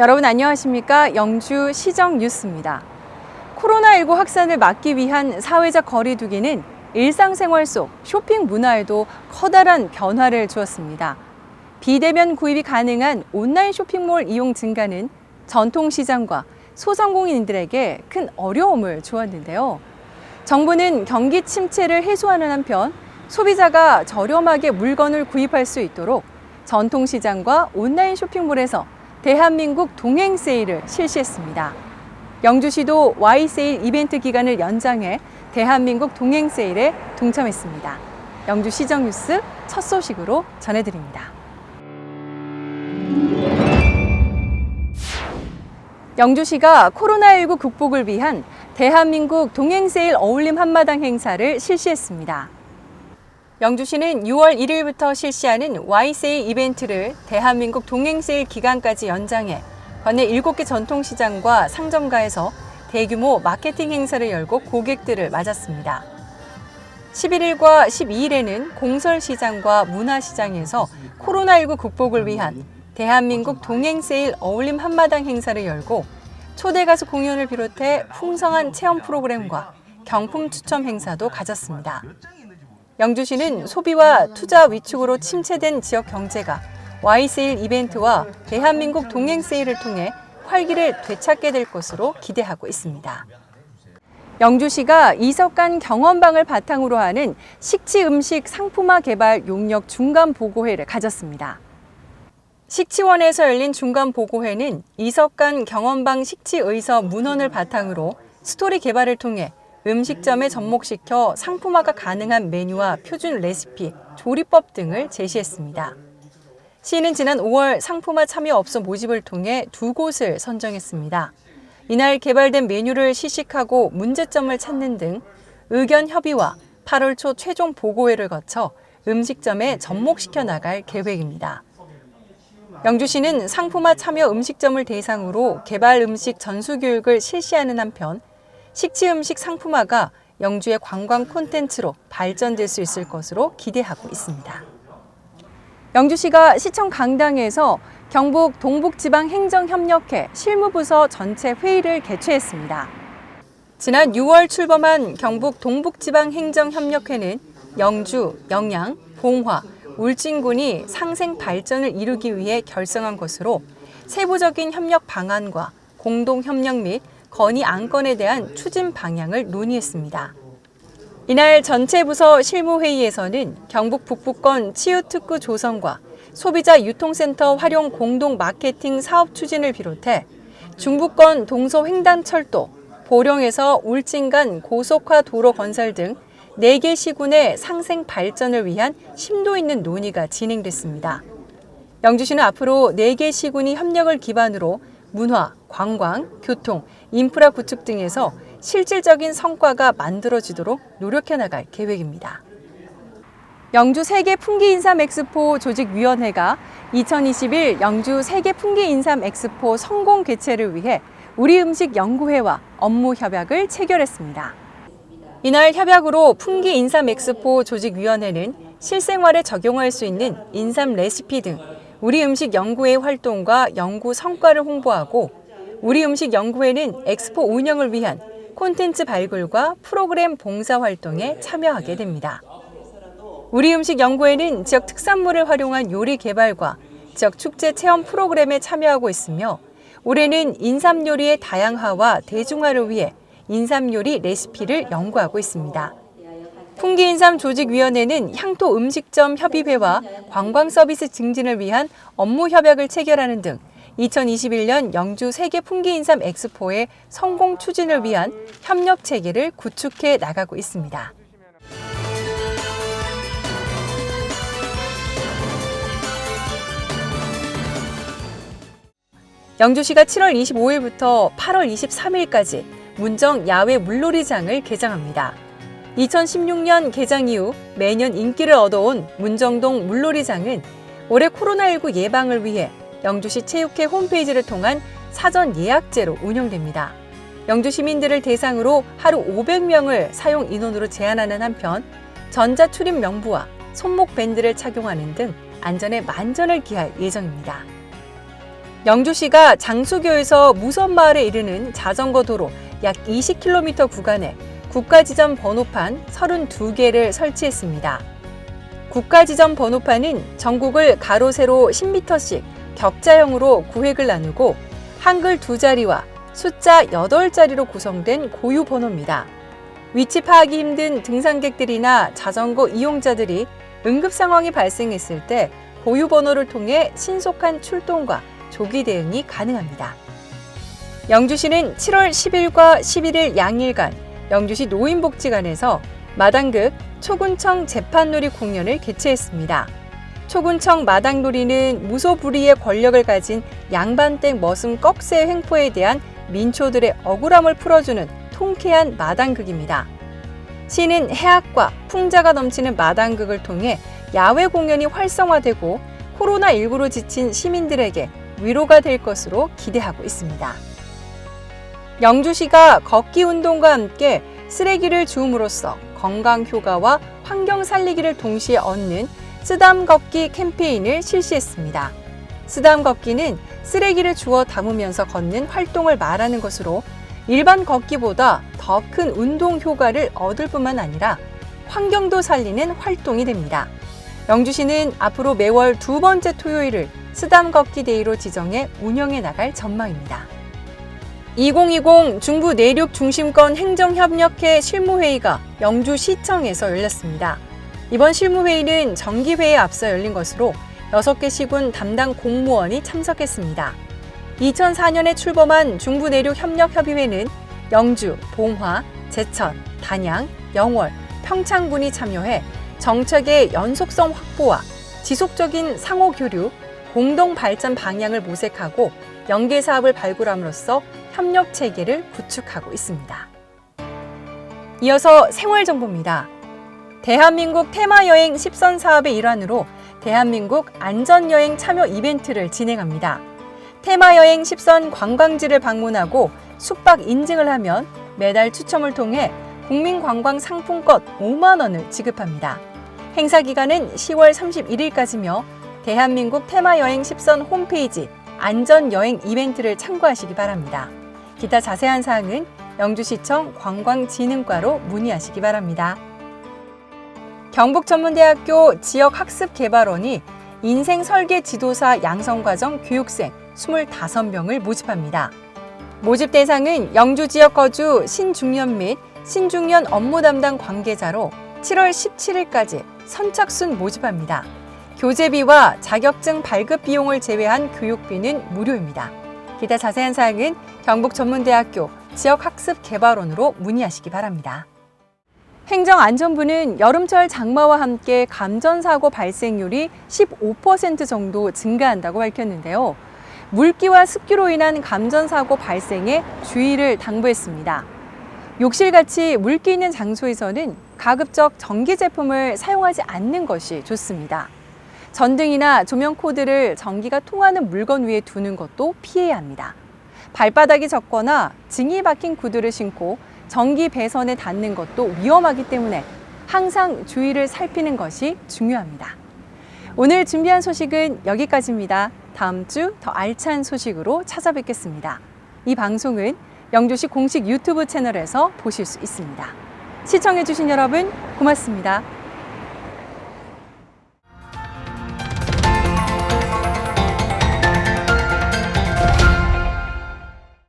여러분 안녕하십니까? 영주 시정 뉴스입니다. 코로나19 확산을 막기 위한 사회적 거리두기는 일상생활 속 쇼핑 문화에도 커다란 변화를 주었습니다. 비대면 구입이 가능한 온라인 쇼핑몰 이용 증가는 전통시장과 소상공인들에게 큰 어려움을 주었는데요. 정부는 경기 침체를 해소하는 한편 소비자가 저렴하게 물건을 구입할 수 있도록 전통시장과 온라인 쇼핑몰에서 대한민국 동행 세일을 실시했습니다. 영주시도 Y세일 이벤트 기간을 연장해 대한민국 동행 세일에 동참했습니다. 영주 시정 뉴스 첫 소식으로 전해드립니다. 영주시가 코로나19 극복을 위한 대한민국 동행세일 어울림 한마당 행사를 실시했습니다. 영주시는 6월 1일부터 실시하는 Y세일 이벤트를 대한민국 동행세일 기간까지 연장해 관내 7개 전통시장과 상점가에서 대규모 마케팅 행사를 열고 고객들을 맞았습니다. 11일과 12일에는 공설시장과 문화시장에서 코로나19 극복을 위한 대한민국 동행세일 어울림 한마당 행사를 열고 초대 가수 공연을 비롯해 풍성한 체험 프로그램과 경품 추첨 행사도 가졌습니다. 영주시는 소비와 투자 위축으로 침체된 지역 경제가 Y세일 이벤트와 대한민국 동행세일을 통해 활기를 되찾게 될 것으로 기대하고 있습니다. 영주시가 이석간 경험방을 바탕으로 하는 식치 음식 상품화 개발 용역 중간 보고회를 가졌습니다. 식치원에서 열린 중간 보고회는 이석간 경험방 식치의서 문헌을 바탕으로 스토리 개발을 통해 음식점에 접목시켜 상품화가 가능한 메뉴와 표준 레시피, 조리법 등을 제시했습니다. 시는 지난 5월 상품화 참여 업소 모집을 통해 두 곳을 선정했습니다. 이날 개발된 메뉴를 시식하고 문제점을 찾는 등 의견 협의와 8월 초 최종 보고회를 거쳐 음식점에 접목시켜 나갈 계획입니다. 영주시는 상품화 참여 음식점을 대상으로 개발 음식 전수 교육을 실시하는 한편 식치 음식 상품화가 영주의 관광 콘텐츠로 발전될 수 있을 것으로 기대하고 있습니다. 영주시가 시청 강당에서 경북 동북지방행정협력회 실무부서 전체 회의를 개최했습니다. 지난 6월 출범한 경북 동북지방행정협력회는 영주, 영양, 봉화, 울진군이 상생 발전을 이루기 위해 결성한 것으로 세부적인 협력 방안과 공동 협력 및 건의 안건에 대한 추진 방향을 논의했습니다. 이날 전체 부서 실무회의에서는 경북 북부권 치유특구 조성과 소비자 유통센터 활용 공동 마케팅 사업 추진을 비롯해 중부권 동서 횡단철도, 보령에서 울진 간 고속화 도로 건설 등 4개 시군의 상생 발전을 위한 심도 있는 논의가 진행됐습니다. 영주시는 앞으로 4개 시군이 협력을 기반으로 문화, 관광, 교통, 인프라 구축 등에서 실질적인 성과가 만들어지도록 노력해 나갈 계획입니다. 영주 세계 풍기 인삼 엑스포 조직위원회가 2021 영주 세계 풍기 인삼 엑스포 성공 개최를 위해 우리 음식 연구회와 업무 협약을 체결했습니다. 이날 협약으로 풍기 인삼 엑스포 조직위원회는 실생활에 적용할 수 있는 인삼 레시피 등 우리 음식 연구회 활동과 연구 성과를 홍보하고 우리 음식 연구회는 엑스포 운영을 위한 콘텐츠 발굴과 프로그램 봉사 활동에 참여하게 됩니다. 우리 음식 연구회는 지역 특산물을 활용한 요리 개발과 지역 축제 체험 프로그램에 참여하고 있으며 올해는 인삼 요리의 다양화와 대중화를 위해 인삼 요리 레시피를 연구하고 있습니다. 풍기인삼 조직위원회는 향토 음식점 협의회와 관광 서비스 증진을 위한 업무 협약을 체결하는 등 2021년 영주 세계 풍기인삼 엑스포의 성공 추진을 위한 협력 체계를 구축해 나가고 있습니다. 영주시가 7월 25일부터 8월 23일까지 문정 야외 물놀이장을 개장합니다. 2016년 개장 이후 매년 인기를 얻어온 문정동 물놀이장은 올해 코로나19 예방을 위해 영주시 체육회 홈페이지를 통한 사전 예약제로 운영됩니다. 영주 시민들을 대상으로 하루 500명을 사용 인원으로 제한하는 한편 전자 출입 명부와 손목 밴드를 착용하는 등 안전에 만전을 기할 예정입니다. 영주시가 장수교에서 무선마을에 이르는 자전거 도로 약 20km 구간에 국가지점 번호판 32개를 설치했습니다. 국가지점 번호판은 전국을 가로 세로 10m씩 격자형으로 구획을 나누고 한글 두 자리와 숫자 8자리로 구성된 고유 번호입니다. 위치 파악이 힘든 등산객들이나 자전거 이용자들이 응급 상황이 발생했을 때 고유 번호를 통해 신속한 출동과 조기 대응이 가능합니다. 영주시는 7월 10일과 11일 양일간 영주시 노인복지관에서 마당극 초군청 재판놀이 공연을 개최했습니다. 초군청 마당놀이는 무소불위의 권력을 가진 양반댁 머슴 꺽쇠 횡포에 대한 민초들의 억울함을 풀어주는 통쾌한 마당극입니다. 시는 해악과 풍자가 넘치는 마당극을 통해 야외 공연이 활성화되고 코로나19로 지친 시민들에게 위로가 될 것으로 기대하고 있습니다. 영주시가 걷기 운동과 함께 쓰레기를 주움으로써 건강 효과와 환경 살리기를 동시에 얻는 쓰담 걷기 캠페인을 실시했습니다. 쓰담 걷기는 쓰레기를 주워 담으면서 걷는 활동을 말하는 것으로 일반 걷기보다 더 큰 운동 효과를 얻을 뿐만 아니라 환경도 살리는 활동이 됩니다. 영주시는 앞으로 매월 두 번째 토요일을 쓰담 걷기 데이로 지정해 운영해 나갈 전망입니다. 2020 중부 내륙 중심권 행정협력회 실무회의가 영주시청에서 열렸습니다. 이번 실무회의는 정기회에 앞서 열린 것으로 6개 시군 담당 공무원이 참석했습니다. 2004년에 출범한 중부 내륙 협력협의회는 영주, 봉화, 제천, 단양, 영월, 평창군이 참여해 정책의 연속성 확보와 지속적인 상호 교류, 공동 발전 방향을 모색하고 연계 사업을 발굴함으로써 협력 체계를 구축하고 있습니다. 이어서 생활 정보입니다. 대한민국 테마 여행 10선 사업의 일환으로 대한민국 안전여행 참여 이벤트를 진행합니다. 테마 여행 10선 관광지를 방문하고 숙박 인증을 하면 매달 추첨을 통해 국민관광 상품권 5만 원을 지급합니다. 행사 기간은 10월 31일까지며 대한민국 테마 여행 10선 홈페이지 안전여행 이벤트를 참고하시기 바랍니다. 기타 자세한 사항은 영주시청 관광진흥과로 문의하시기 바랍니다. 경북전문대학교 지역학습개발원이 인생 설계 지도사 양성과정 교육생 25명을 모집합니다. 모집 대상은 영주 지역 거주 신중년 및 신중년 업무 담당 관계자로 7월 17일까지 선착순 모집합니다. 교재비와 자격증 발급 비용을 제외한 교육비는 무료입니다. 기타 자세한 사항은 경북전문대학교 지역학습개발원으로 문의하시기 바랍니다. 행정안전부는 여름철 장마와 함께 감전사고 발생률이 15% 정도 증가한다고 밝혔는데요. 물기와 습기로 인한 감전사고 발생에 주의를 당부했습니다. 욕실같이 물기 있는 장소에서는 가급적 전기 제품을 사용하지 않는 것이 좋습니다. 전등이나 조명 코드를 전기가 통하는 물건 위에 두는 것도 피해야 합니다. 발바닥이 젖거나 징이 박힌 구두를 신고 전기 배선에 닿는 것도 위험하기 때문에 항상 주의를 살피는 것이 중요합니다. 오늘 준비한 소식은 여기까지입니다. 다음 주 더 알찬 소식으로 찾아뵙겠습니다. 이 방송은 영주시 공식 유튜브 채널에서 보실 수 있습니다. 시청해주신 여러분 고맙습니다.